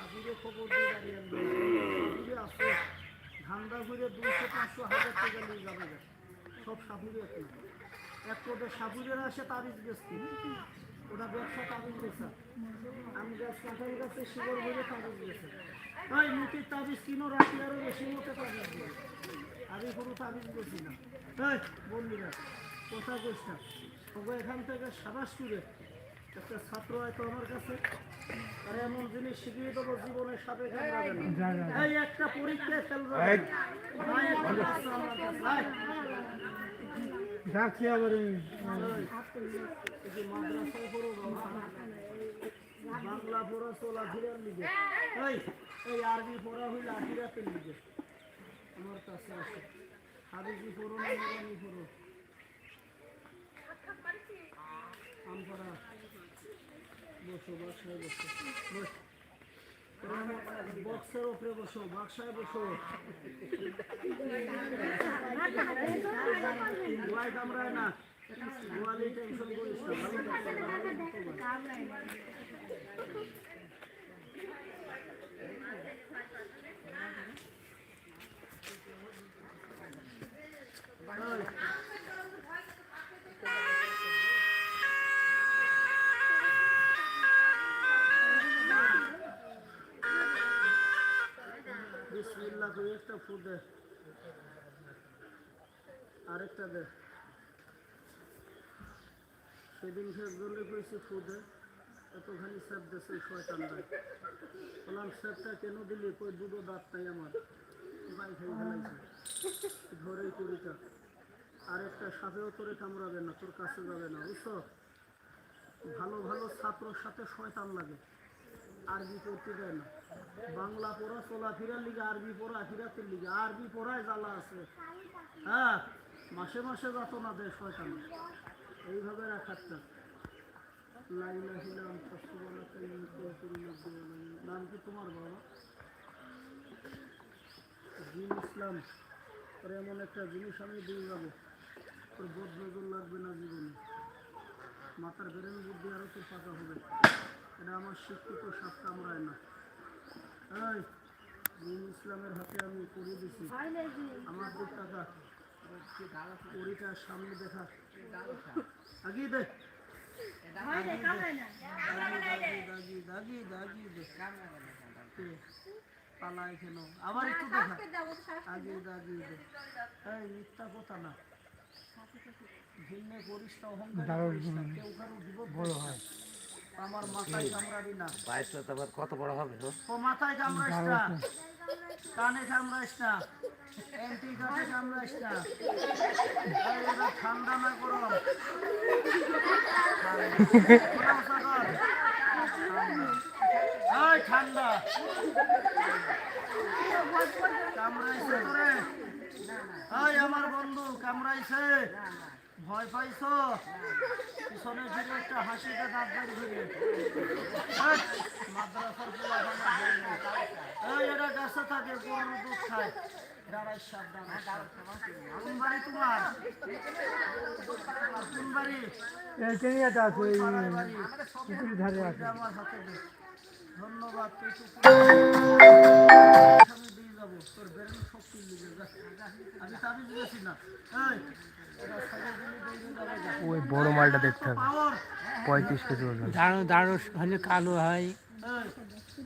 সাপুরে খবর দিয়ে দাঁড়িয়ে সাপুরে আছে ঘুরে দুইশো, পাঁচশো হাজার টাকা নিয়ে যাবে। সব সাপুরে এক কোটে সাপুরের আসে তাবিজ বেচতি। ওটা ব্যবসা তাবিজ বেচা। আমি গাছ কাঁঠাল গাছে শিকড় ভরে তাবিজ বেচা। ওই মুটির তাবিজ কিনো, রাখি আরও বেশি মতো তাবিজ দিবে আমি কোনো তাবিজ বেশি না। এই বন্ধুরা, কথা কইস না। তবে এখান থেকে সাবাস করে একটা ছাত্র হয়তো আমার কাছে। আর এমন জিনিস শিখিয়ে দেবো জীবনের সাথে এই একটা পরীক্ষায় ফেল ভাই একটা বাচ্চা আমার ডাকছি আবার মাদ্রাসায় পড়ো বাংলা পড়া চলা ফিরার লিগে। এই এই আরবি পড়া হইলে আখিরাতের লিগে। আমার কাছে আছে। হাদিসি পড়ো না পড়ো। আমপাড়া বাক্সায় বসো বস বক্সের উপরে বসো বাক্সায় বসো গোয়ায় কামড়ায় না গোয়ালে টেনশন করিস না ভালো একটা ফু দে। আরেকটা দে। সেদিন দে। এতখানি স্যাপ শয়তান বললাম, স্যাপটা কেন দিলি? কই দুটো দাঁত নাই আমার? পাই খাই ফেলাইছে ধরেই করিটা আরেকটা তোরে কামড়াবে না, তোর কাছে যাবে না, বুঝছ? ভালো ভালো ছাত্রর সাথে শয়তান লাগে। আরবি পড়তে দেয় না। বাংলা পড়া চোলা চলাফেরার লিগে, আরবি পড়া, আখিরাতের লিগে। আরবি পড়ায় জ্বালা আছে। হ্যাঁ মাসে মাসে যাত না দেয় শয়তান। এইভাবে রাখারটা নাম কি তোমার বাবা? জিন ইসলাম। তোর এমন একটা জিনিস আমি দিয়ে যাব। তোর বোধ নজর লাগবে না জীবনে। মাথার বেরেন বুদ্ধি আরও তোর পাকা হবে। এটা আমার শিক্ষিত সাপ কামড়ায় না। এই ইসলামের হাতে আমি করে দিছি। আমার দু টাকা। ওরিটা সামনে দেখা। আগিয়ে দে? পালায় কেন? আবার একটু দেখা। আগে দাগি দে। এই মিথ্যা কথা না। ভিন্নে করিস অহংকার কেউ কারও বিপদ বড় হয়। আমার মাথায় কামড়াবি না। বাইশটা তো আবার কত বড় হবে ও মাথায় কামড়াইস না কানে কামড়াইস না এন্টি কানে কামড়াইস না ঠান্ডা। না কামড়াইছে আমার বন্ধু কামড়াইছে ভয় পাইছ? পিছনে ফিরে একটা হাসিতে দাঁত বাড়ি ফিরে মাদ্রাসার পোলা এটা গাছে থাকে গরুর দুধ খায়। দাঁড়াই সাবধান কোন বাড়ি তোমার? কোন বাড়ি? এই কেনিয়াটা আছে এই ধারে আছে। ধন্যবাদ যাব তোর বেরেন যা আমি তাবিজ দিয়েছি না ওই বড় মালটা দেখতে হবে পঁয়ত্রিশ কেজি ওজন দাঁড়ো দাঁড়ো হলে কালো হয়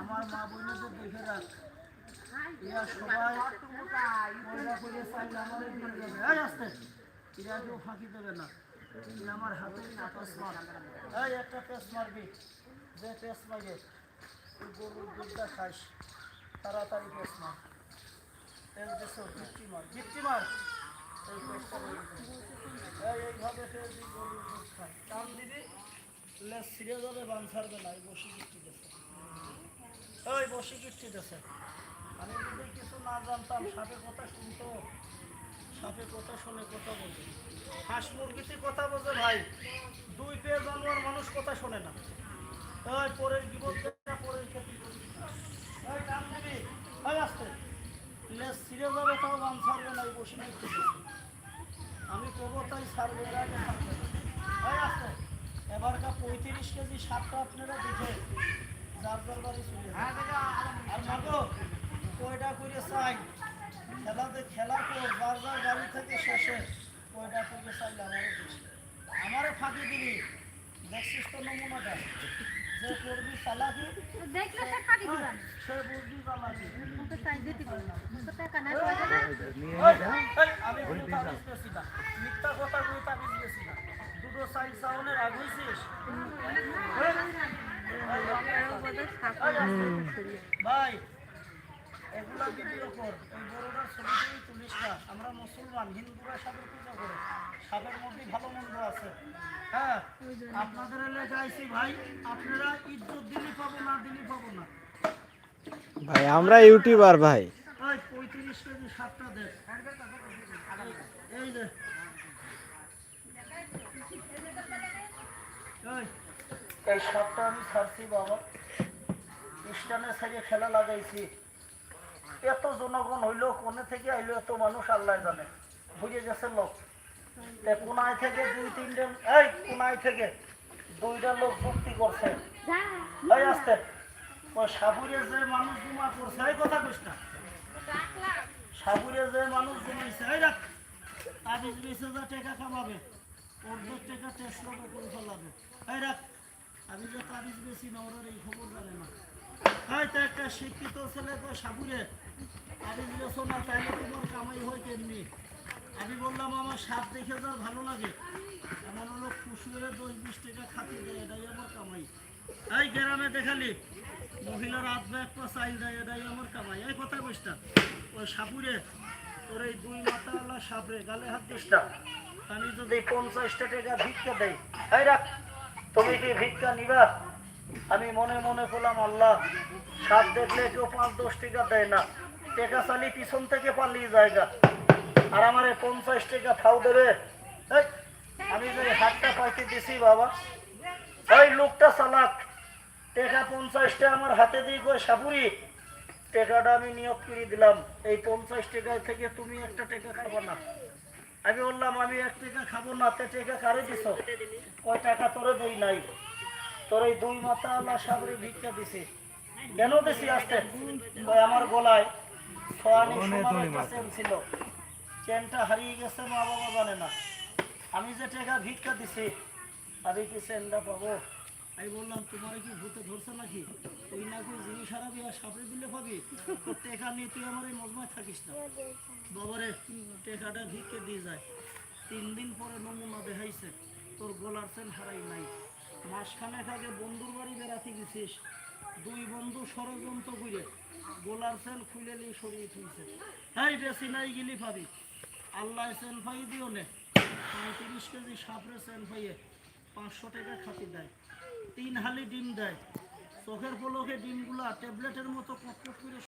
আমার মা বোনদের দেখে রাখ এরা সবাই ময়লা করে চাইলে আমার দিয়ে যাবে এই আসতে এরা কেউ ফাঁকি দেবে না তুই আমার হাতে পেস মার এই একটা পেস মারবি যে পেস লাগে গরুর দুধটা খাইস তাড়াতাড়ি পেস মার আমি যদি কিছু না জানতাম সাপের কথা কথা শুনে কথা হাঁস মুরগিতে কথা বোঝে ভাই দুই পেয়ে জানোয়ার মানুষ কথা শোনে না পরের বিপদ দেখা পরের ক্ষতি করিস না। ওই কান দিবি ওই আসতে লেস ছিঁড়ে যাবে তাও বান ছাড়বে না এই বসে আমি করব তাই ছাড়বে এবারকার পঁয়ত্রিশ কেজি সাতটা আপনারা দেখে যার যার বাড়ি চলে আর মাগো কয়টা করে চাই? খেলাতে খেলা কর যার যার বাড়ি থেকে শেষে কয়টা করে চাইলে আমারে দিস আমারে ফাঁকি দিবি। দেখছিস তো নমুনাটা? মিথ্যা কথা কই তাবিজ বেশি দুটো সাইড সাউনের আগ হইছিস ভাই এগুলা ভিডিও কর এই বড়টার ছবিটাই তুলিস না। আমরা মুসলমান হিন্দুরা সাপের পূজা করে। সাপের মধ্যে ভালো মন্দ আছে। হ্যাঁ আপনাদের এলাকা আইসি ভাই আপনারা ইজ্জত দিলে পাবো না দিলে পাবো না। ভাই আমরা ইউটিউবার ভাই। পঁয়ত্রিশ কেজি সাতটা দেখ এই যে এই সাতটা আমি ছাড়ছি বাবা। স্টানে ছেড়ে খেলা লাগাইছি। এত জনগণ হইল, কোনে থেকে আইলো এত মানুষ, আল্লাহ জানে। বুঝে গেছে লোক। কোনায় থেকে দুই, তিনটে, এই কোনায় থেকে দুইটা লোক যুক্তি করছে। এই আসতে। সাবুরে যে মানুষ জমা করছে, এই কথা কইস না। সাবুরে যে মানুষ জমাইছে এই রাখ। তাবিজ বেছে যা টাকা কামাবে। অর্ধেক টাকা টেস্ট করে ফেলাবে। এই রাখ। আমি যে তাবিজ বেশি না ওরা এই খবর জানে না। হয়তো একটা শিক্ষিত ছেলে তো সাবুরে তাবিজ বেছো না তাইলে তোমার কামাই হয় তেমনি। আমি বললাম, আমার সাপ দেখে ভালো লাগে। আমার হলো কুসুরে দশ বিশ টাকা খাতি দেয়, এটাই আমার কামাই। এই গ্রামে দেখালি, মহিলার পা দেয়, এটাই আমার কামাই। এই কথা বুঝতা ওই সাপুরে, তোর এই দুই মাথা আল্লাহ সাপরে, গালে হাত আমি যদি পঞ্চাশটা টাকা ভিক্ষা দেই, এই রাখ, তুমি কি ভিক্ষা নিবা? আমি মনে মনে করলাম আল্লাহ, সাপ দেখলে কেউ পাঁচ দশ টাকা দেয় না। টাকা চালি পিছন থেকে পালিয়ে জায়গা। আর আমার পঞ্চাশ টাকা ফাও দেবে। আমি যে হাতটা পাইতে দিছি বাবা। ওই লোকটা চালাক। টাকা পঞ্চাশটা আমার হাতে দিয়ে কই সাপুরি, টাকাটা আমি নিয়োগ করে দিলাম। এই পঞ্চাশ টাকা থেকে তুমি একটা টাকা খাব না। আমি বললাম, আমি এক টাকা খাব না, তে টাকা কারে দিছ? কয়, টাকা তোরে দেই নাই। তোর এই দুই মাথা আল্লাহ সাবরি ভিক্ষা দিছি। কেন দিছি আসতে আমার গলায় সোয়ানি সোনার একটা চেন ছিল চেনটা হারিয়ে গেছে মা বাবা জানে না। আমি যে টাকা ভিক্ষা দিছি আমি কি চেনটা পাবো? আমি বললাম তোমার কি ভূতে ধরছে নাকি? ওই না জিনিস হারাবি আর সাপড়ে দিলে পাবি? তোর টেকা নিয়ে তুই আমার এই মজমায় থাকিস না। বাবারে টেকাটা ভিক্ষে দিয়ে যায়। তিন দিন পরে নমুনা দেখাইছে তোর গলার চেন হারাই নাই। মাসখানেক আগে বন্ধুর বাড়ি বেড়াতে গেছিস। দুই বন্ধু ষড়যন্ত্র করে গোলার চেন খুলে নিয়ে সরিয়ে তুলছে হ্যাঁ বেশি নাই গিলি পাবি আল্লাহ সেল পাই দিও নে। পঁয়ত্রিশ কেজি সাপড়ে সেল পাইয়ে পাঁচশো টাকা খাতি দেয়। তিন হালি ডিম দেয়। চোখের পলকে ডিমগুলা ট্যাবলেটের মতো কটকট করে